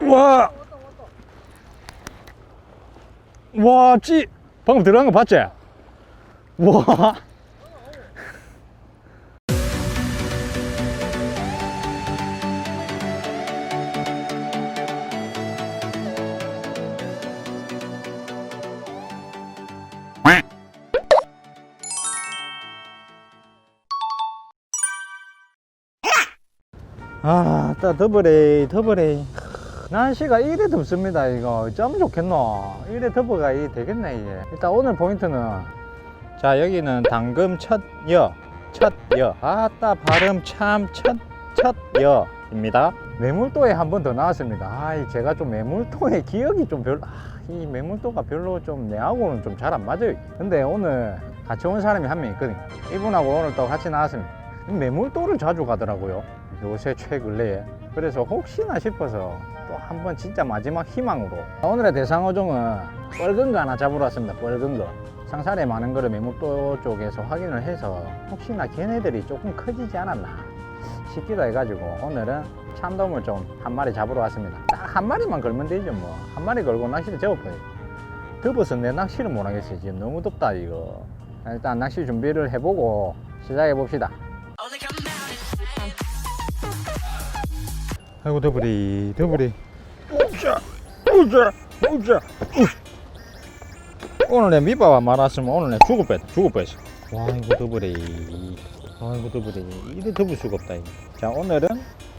와. 와, 찌. 방금 들어간 거 봤지? 와. 아, 따 더블에 더블에 날씨가 이래 덥습니다 이거. 어쩌면 좋겠노? 이래 더워가 이 되겠네 이게. 일단 오늘 포인트는 자 여기는 당금 첫여 첫여. 아따 발음 참 첫 첫여 입니다. 매물도에 한 번 더 나왔습니다. 아 제가 좀 매물도의 기억이 좀 별로 아, 이 매물도가 별로 좀 내하고는 좀 잘 안 맞아요. 근데 오늘 같이 온 사람이 한 명 있거든요. 이분하고 오늘 또 같이 나왔습니다. 매물도를 자주 가더라고요. 요새 최근래에. 그래서 혹시나 싶어서 또 한 번 진짜 마지막 희망으로. 오늘의 대상어종은 뻘건 거 하나 잡으러 왔습니다 뻘건 거. 상살에 많은 거를 매물도 쪽에서 확인을 해서 혹시나 걔네들이 조금 커지지 않았나 싶기도 해가지고 오늘은 참돔을 좀 한 마리 잡으러 왔습니다. 딱 한 마리만 걸면 되죠 뭐. 한 마리 걸고 낚시를 접어버려 덥어서 내 낚시를 못 하겠어요. 지금 너무 덥다 이거. 일단 낚시 준비를 해보고 시작해 봅시다. 아이고 더블이 더블이 우자 우자 우자 오늘 내 밑밥 말았으면 오늘 내 죽을 뻔 죽을 뻔했어. 와 이거 더블이. 아이고 더블이. 이래 더블 수가 없다 이거. 자 오늘은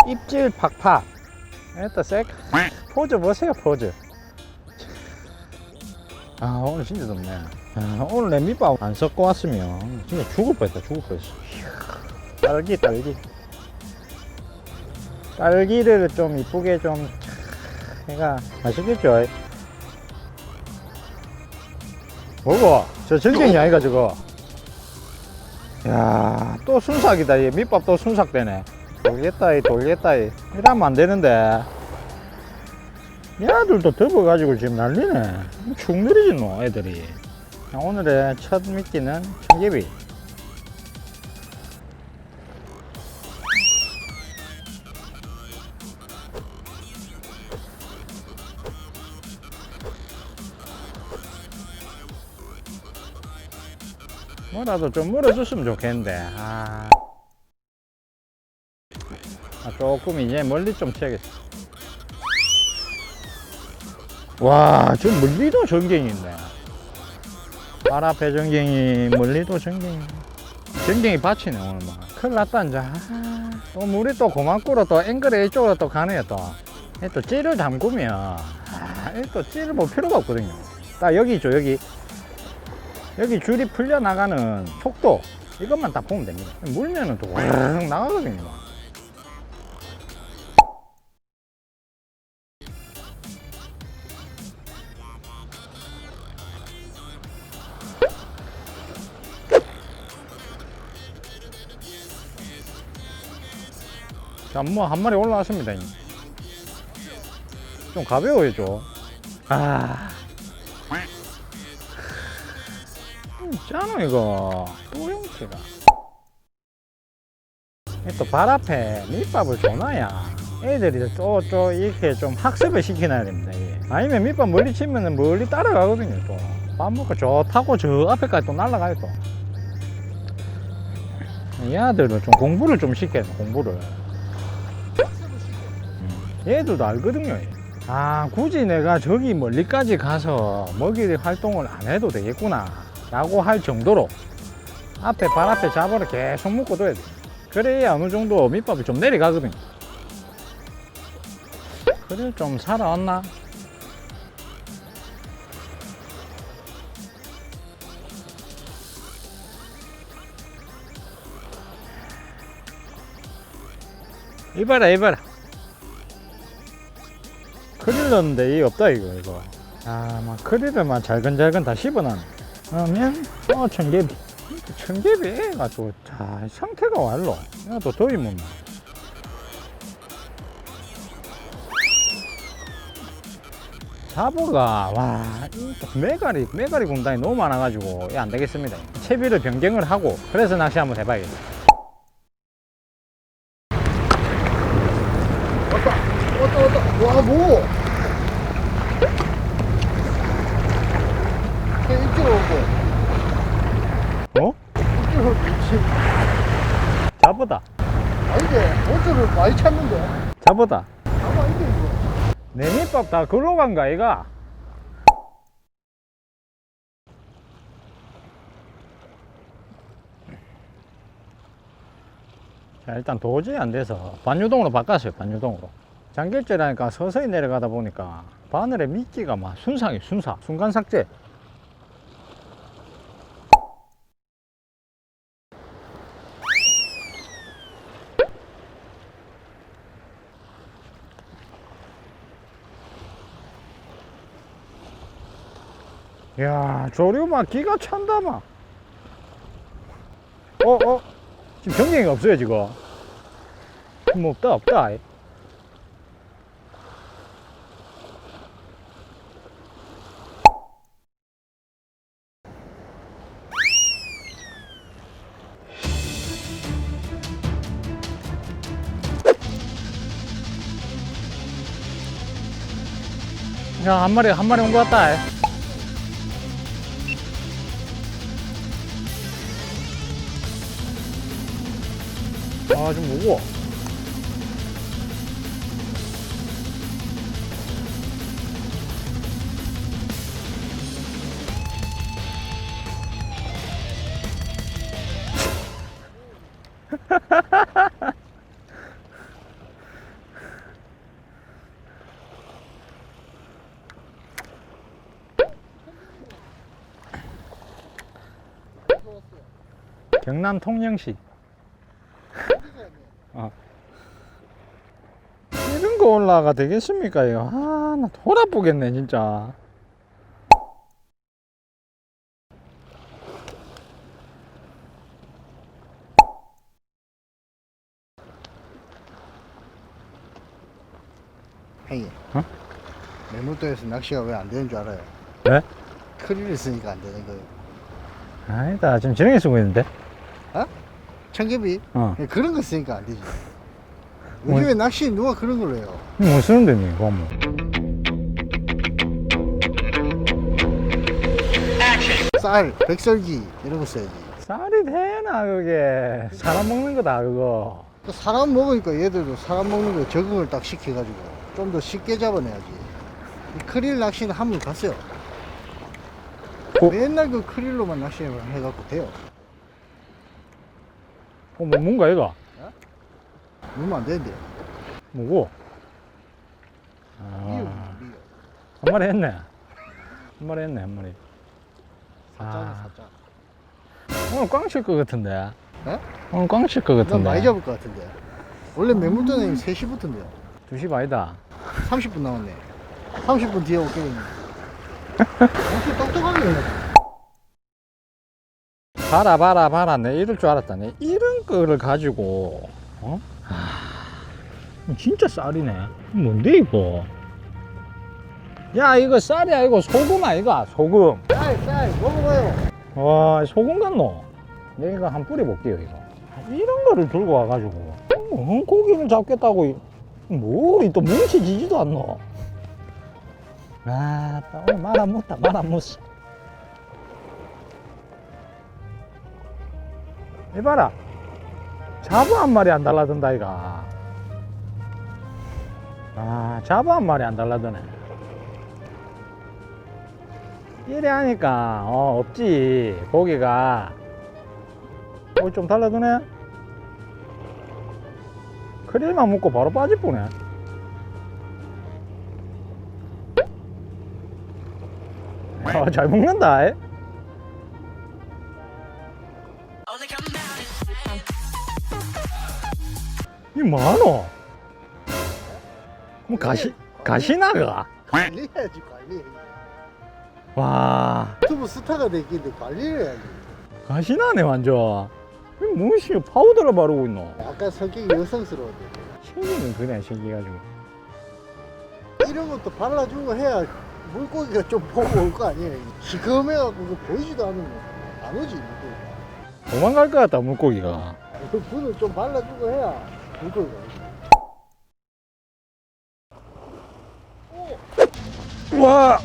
입질 팍팍 에따 색 포즈 보세요 포즈. 아 오늘 진짜 덥네. 아, 오늘 내 밑밥 안 섞고 왔으면 진짜 죽을 뻔했다 죽을 뻔했어. 딸기 딸기. 딸기를 좀 이쁘게 좀 해가 맛있겠죠? 뭐고? 저 전갱이 아이가 저거. 야또 순삭이다. 얘 밑밥 또 순삭되네. 돌겠다 이 돌겠다 이. 이러면 안 되는데. 얘들도 덮어가지고 지금 난리네. 축 느리지 뭐 애들이. 자, 오늘의 첫 미끼는 청개비 뭐라도 좀 물어줬으면 좋겠는데. 아, 아 조금 이제 멀리 좀 치야겠어. 와저 멀리도 전갱이 있네. 발 앞에 전갱이 멀리도 전갱이. 전갱이 받치네 오늘 막 큰일 났다 이제. 아, 또 물이 또 고맙고로 또 앵글에 이쪽으로 또 가네요 또또 찌를 담그면 아, 또 찌를 볼 필요가 없거든요. 딱 여기 있죠 여기 여기 줄이 풀려 나가는 속도 이것만 딱 보면 됩니다. 물면은 또 와르르 나가거든요. 자, 뭐 한 마리 올라왔습니다. 좀 가벼워요, 좀. 아. 있잖아 이거. 또 형태가. 또발 앞에 밑밥을 줘놔야 애들이 또, 또 이렇게 좀 학습을 시켜놔야 됩니다 이게. 아니면 밑밥 멀리 치면은 멀리 따라가거든요 또 밥 먹고 좋다고 저 앞에까지 또 날아가요 또. 얘들은 좀 공부를 좀 시켜야 돼 공부를. 음, 얘들도 알거든요 아 굳이 내가 저기 멀리까지 가서 먹이 활동을 안 해도 되겠구나 라고 할 정도로 앞에 발 앞에 잡아를 계속 묶어둬야 돼. 그래야 어느 정도 밑밥이 좀 내려가거든. 그래 좀 살아왔나? 이봐라 이봐라. 큰일 났는데 이 없다 이거 이거. 아막 크릴을만 잘근잘근 다 씹어놨네 그러면 어 청개비. 청개비가 또 자, 상태가 완로. 이거 더위 못 나. 사보가 와이 메가리 메가리 군단이 너무 많아가지고 안 되겠습니다. 채비를 변경을 하고 그래서 낚시 한번 해봐야겠다 왔다 왔다 와 뭐? 그냥 입질을 오고 어? 입질을 지금 잡았다. 아닌데 어쩌를 많이 찾는데 잡았다. 아마 이게 이거 내 밑밥 다 글로 간가 이가? 자 일단 도저히 안 돼서 반유동으로 바꿨어요 반유동으로 장길제라니까 서서히 내려가다 보니까 바늘에 미끼가 막 순삭이 순삭 순간 삭제 야 조류 막 기가 찬다 막 어? 어? 지금 경쟁이 없어요 지금 뭐 없다 없다. 야, 한 마리, 한 마리 온 것 같다. 좀 무거워. 경남 통영시. 어. 이런 거 올라가 되겠습니까, 이거? 아, 나 돌아보겠네, 진짜. 형님 어? 매물도에서 낚시가 왜 안 되는 줄 알아요? 왜? 크릴을 쓰니까 안 되는 거예요 아니다, 지금 지렁이 쓰고 있는데? 청개비? 어. 예, 그런 거 쓰니까 안 되지 뭐- 요즘에 낚시 누가 그런 걸로 해요 뭐 쓰는데, 니, 그거 뭐. 쌀, 백설기 이런 거 써야지 쌀이 되나, 그게. 사람 먹는 거다, 그거. 또 사람 먹으니까 얘들도 사람 먹는 거에 적응을 딱 시켜가지고 좀 더 쉽게 잡아내야지 이 크릴 낚시는 한번 갔어요 고- 맨날 그 크릴로만 낚시해갖고 돼요 어, 뭐, 뭔가, 이거? 넣으면 안 되는데 뭐고? 미역 아, 미역 한 마리 했네. 한 마리 했네, 한 마리. 사짜네 아. 사짜 오늘 꽝칠것 같은데. 에? 오늘 꽝칠것 난 같은데. 많이 잡을 것 같은데 원래 매물도는 3시부터인데요 2시 반이다. 30분 남았네 30분 뒤에 올게요 혹시 똑똑하게 해야지 봐라, 봐라, 봐라. 내 이럴 줄 알았다. 내 이런 거를 가지고, 어? 하, 진짜 쌀이네. 뭔데, 이거? 야, 이거 쌀이 아니고 소금 아이가, 소금. 쌀쌀 먹어봐요 와, 소금 같노? 내가 한 뿌려 볼게요, 이거. 이런 거를 들고 와가지고. 어, 고기를 잡겠다고, 이- 뭐, 또 뭉치지지도 않노? 아, 또 오늘 말안 못다, 말안 못어. 이봐라. 잡어 한 마리 안 달라든다, 이가. 아, 잡어 한 마리 안 달라드네. 이래 하니까, 어, 없지. 고기가. 어, 좀 달라드네? 크릴만 먹고 바로 빠질 뻔해. 아, 잘 먹는다. 이. 이 뭐하노? 뭐 가시, 가시나가? 관리해야지 관리 와, 유튜브 스타가 됐긴데 관리를 해야지 가시나네, 완전. 이 무엇이 파우더를 바르고 있노? 약간 성격이 여성스러운데 신기는 그래, 신기가지고. 이런 것도 발라주고 해야 물고기가 좀 보고 올 거 아니에요 시커매갖고 그거 보이지도 않으면 안 오지 물고기가 도망갈 것 같다, 물고기가. 그 분을 좀 발라주고 해야 물고기가 오지 와.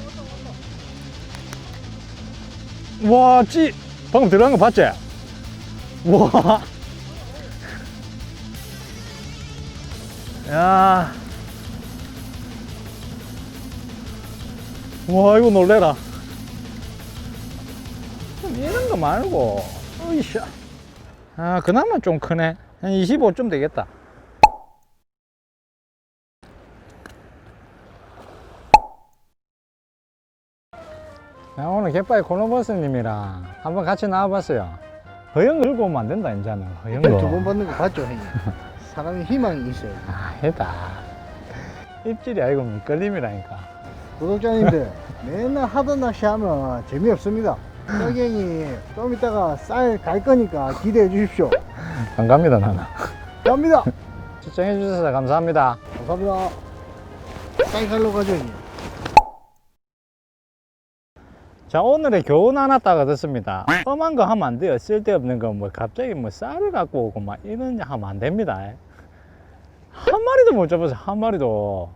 와, 찌. 방금 들어간 거 봤지? 와. 야. 와, 이거 놀래라. 좀 이런 거 말고. 어이샤. 아, 그나마 좀 크네. 한 25쯤 되겠다. 나 오늘 갯바위 콜럼버스님이랑 한번 같이 나와봤어요. 허영 들고 오면 안 된다, 이제는. 허영 거. 두번 받는 거 봤죠, 형님? 사람이 희망이 있어요. 아, 했다. 입질이 아니고 밑걸림이라니까. 구독자님들, 맨날 하던 낚시 하면 재미없습니다. 떡이 형이 좀 이따가 쌀 갈 거니까 기대해 주십시오. 안 갑니다, 나는. 갑니다. 시청해주셔서 감사합니다. 감사합니다. 쌀 갈러 가죠, 형님. 자, 오늘의 교훈 하나 딱 얻었습니다. 험한 거 하면 안 돼요. 쓸데없는 거, 뭐, 갑자기 뭐, 쌀을 갖고 오고, 막, 이런 거 하면 안 됩니다. 한 마리도 못 잡았어요, 한 마리도.